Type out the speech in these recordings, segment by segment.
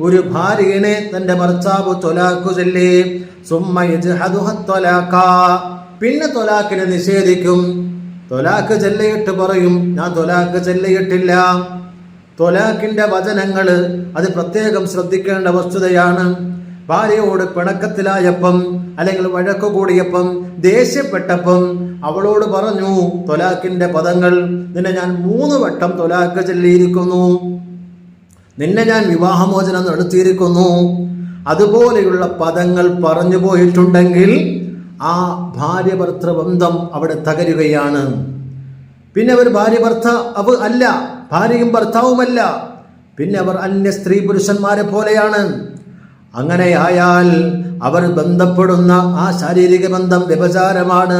ഒരു ഭാര്യനെ തന്റെ ഭർത്താവ് തൊലാക്കു ചൊല്ലി. പിന്നെ തൊലാക്കിനെ നിഷേധിക്കും. തൊലാക്ക് ചെല്ലയിട്ട് പറയും ഞാൻ തൊലാക്ക് ചെല്ലയിട്ടില്ല. തൊലാക്കിന്റെ വചനങ്ങൾ അത് പ്രത്യേകം ശ്രദ്ധിക്കേണ്ട വസ്തുതയാണ്. ഭാര്യയോട് പിണക്കത്തിലായപ്പം അല്ലെങ്കിൽ വഴക്കു കൂടിയപ്പം ദേഷ്യപ്പെട്ടപ്പം അവളോട് പറഞ്ഞു തൊലാക്കിന്റെ പദങ്ങൾ നിന്നെ ഞാൻ മൂന്ന് വട്ടം തൊലാക്ക് ചൊല്ലിയിരിക്കുന്നു. നിന്നെ ഞാൻ വിവാഹമോചനം നടത്തിയിരിക്കുന്നു. അതുപോലെയുള്ള പദങ്ങൾ പറഞ്ഞു പോയിട്ടുണ്ടെങ്കിൽ ആ ഭാര്യ ഭർത്തൃബന്ധം അവിടെ തകരുകയാണ്. പിന്നെ അവർ ഭാര്യ ഭർത്താവ് അല്ല ഭാര്യയും ഭർത്താവുമല്ല. പിന്നെ അവർ അന്യ സ്ത്രീ പുരുഷന്മാരെ പോലെയാണ്. അങ്ങനെയായാൽ അവർ ബന്ധപ്പെടുന്ന ആ ശാരീരിക ബന്ധം വ്യഭചാരമാണ്.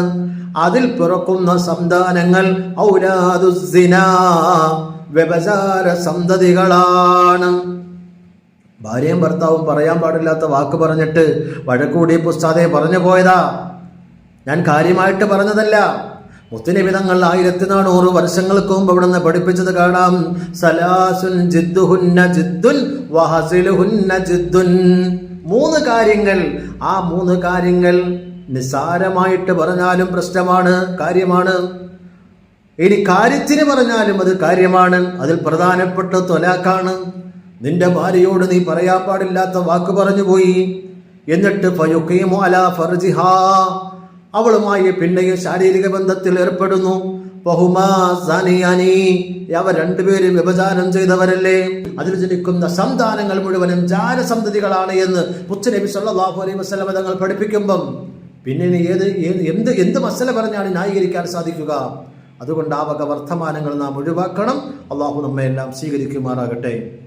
അതിൽ പിറക്കുന്ന സന്താനങ്ങൾ ഔലാദുസിന വ്യഭചാര സന്തതികളാണ്. ഭാര്യയും ഭർത്താവും പറയാൻ പാടില്ലാത്ത വാക്ക് പറഞ്ഞിട്ട് വഴക്കൂടി പുസ്താതെ പറഞ്ഞു പോയതാ. ഞാൻ കാര്യമായിട്ട് പറഞ്ഞതല്ല. മുത്തുനിബിതങ്ങൾ ആയിരത്തി നാനൂറ് വർഷങ്ങൾക്ക് മുമ്പ് അവിടെ നിന്ന് പഠിപ്പിച്ചത് കാണാം. സലാസുൻ ജിദ്ദുഹുന്ന ജിദ്ദുൻ വഹസിലുഹുന്ന ജിദ്ദുൻ. മൂന്ന് കാര്യങ്ങൾ. ആ മൂന്ന് കാര്യങ്ങൾ നിസ്സാരമായിട്ട് പറഞ്ഞാലും പ്രശ്നമാണ് കാര്യമാണ്. ഇനി കാര്യത്തിന് പറഞ്ഞാലും അത് കാര്യമാണ്. അതിൽ പ്രധാനപ്പെട്ട തൊലാക്കാണ്. നിന്റെ ഭാര്യയോട് നീ പറയാൻ പാടില്ലാത്ത വാക്ക് പറഞ്ഞു പോയി. എന്നിട്ട് അവളുമായി പിന്നെയും ശാരീരിക ബന്ധത്തിൽ ഏർപ്പെടുന്നു. അവർ രണ്ടുപേരും വ്യഭചാരം ചെയ്തവരല്ലേ? അതിൽ ജനിക്കുന്ന സന്താനങ്ങൾ മുഴുവനും ജാരസന്തതികളാണ് എന്ന് പുച്ചനബി സല്ലാഹു അലൈഹി വസല്ലം തങ്ങൾ പഠിപ്പിക്കുമ്പം പിന്നെ ഏത് എന്ത് എന്ത് മസല പറഞ്ഞാണ് ന്യായീകരിക്കാൻ സാധിക്കുക? അതുകൊണ്ട് ആ വക വർത്തമാനങ്ങൾ നാം ഒഴിവാക്കണം. അള്ളാഹു നമ്മയെല്ലാം സ്വീകരിക്കുമാറാകട്ടെ.